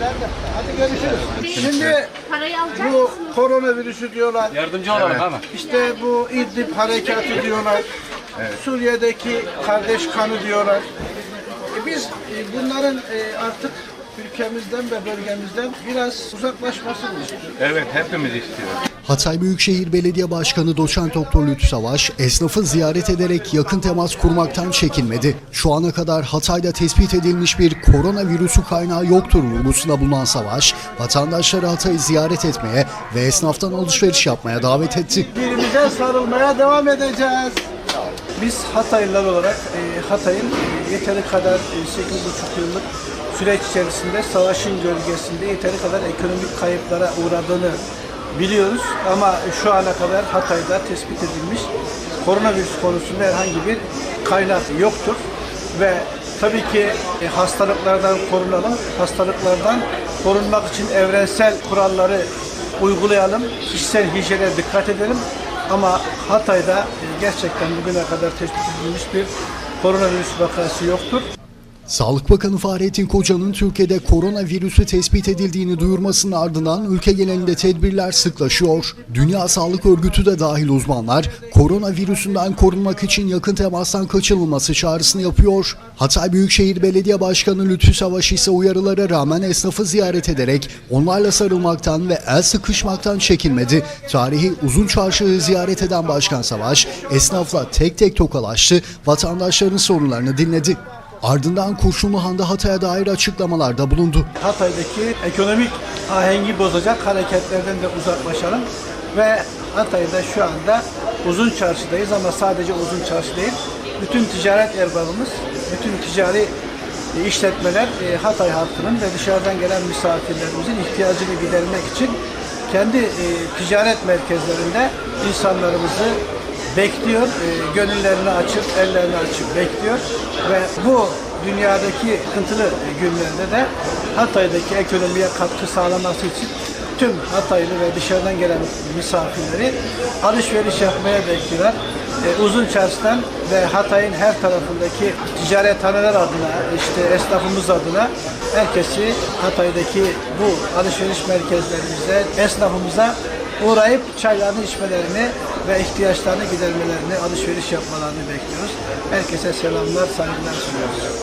Hadi görüşürüz. Şimdi bu koronavirüsü diyorlar. Yardımcı olalım ama. İşte bu İdlib harekatı diyorlar. Suriye'deki kardeş kanı diyorlar. E biz e, bunların e, artık ülkemizden ve bölgemizden biraz uzaklaşmasını istiyoruz. Evet hepimiz istiyoruz. Hatay Büyükşehir Belediye Başkanı Doçent Doktor Lütfü Savaş, esnafı ziyaret ederek yakın temas kurmaktan çekinmedi. Şu ana kadar Hatay'da tespit edilmiş bir koronavirüsü kaynağı yoktur vurgusunda bulunan Savaş, vatandaşları Hatay'ı ziyaret etmeye ve esnaftan alışveriş yapmaya davet etti. Birbirimize sarılmaya devam edeceğiz. Biz Hataylılar olarak e, Hatay'ın e, yeteri kadar e, 8,5 yıllık süreç içerisinde savaşın gölgesinde yeteri kadar ekonomik kayıplara uğradığını biliyoruz. Ama şu ana kadar Hatay'da tespit edilmiş koronavirüs konusunda herhangi bir kaynak yoktur. Ve tabii ki e, hastalıklardan korunalım. Hastalıklardan korunmak için evrensel kuralları uygulayalım. Kişisel hijyene dikkat edelim. Ama Hatay'da e, gerçekten bugüne kadar tespit edilmiş bir koronavirüs vakası yoktur. Sağlık Bakanı Fahrettin Koca'nın Türkiye'de koronavirüsü tespit edildiğini duyurmasının ardından ülke genelinde tedbirler sıklaşıyor. Dünya Sağlık Örgütü de dahil uzmanlar koronavirüsünden korunmak için yakın temastan kaçınılması çağrısını yapıyor. Hatay Büyükşehir Belediye Başkanı Lütfü Savaş ise uyarılara rağmen esnafı ziyaret ederek onlarla sarılmaktan ve el sıkışmaktan çekinmedi. Tarihi Uzun Çarşı'yı ziyaret eden Başkan Savaş esnafla tek tek tokalaştı, vatandaşların sorunlarını dinledi. Ardından Kurşunluhan'da Hatay'a dair açıklamalarda bulundu. Hatay'daki ekonomik ahengi bozacak hareketlerden de uzaklaşalım ve Hatay'da şu anda uzun çarşıdayız ama sadece uzun çarşı değil. Bütün ticaret erbabımız, bütün ticari e, işletmeler e, Hatay halkının ve dışarıdan gelen misafirlerimizin ihtiyacını gidermek için kendi e, ticaret merkezlerinde insanlarımızı bekliyor, e, gönüllerini açıp, ellerini açıp bekliyor ve bu dünyadaki sıkıntılı günlerde de Hatay'daki ekonomiye katkı sağlaması için tüm Hataylı ve dışarıdan gelen misafirleri alışveriş yapmaya bekliyorlar. E, uzun çarşıdan ve Hatay'ın her tarafındaki ticarethaneler adına, işte esnafımız adına herkesi Hatay'daki bu alışveriş merkezlerimize, esnafımıza uğrayıp çaylarını içmelerini ve ihtiyaçlarını gidermelerini, alışveriş yapmalarını bekliyoruz. Herkese selamlar, saygılar sunuyoruz.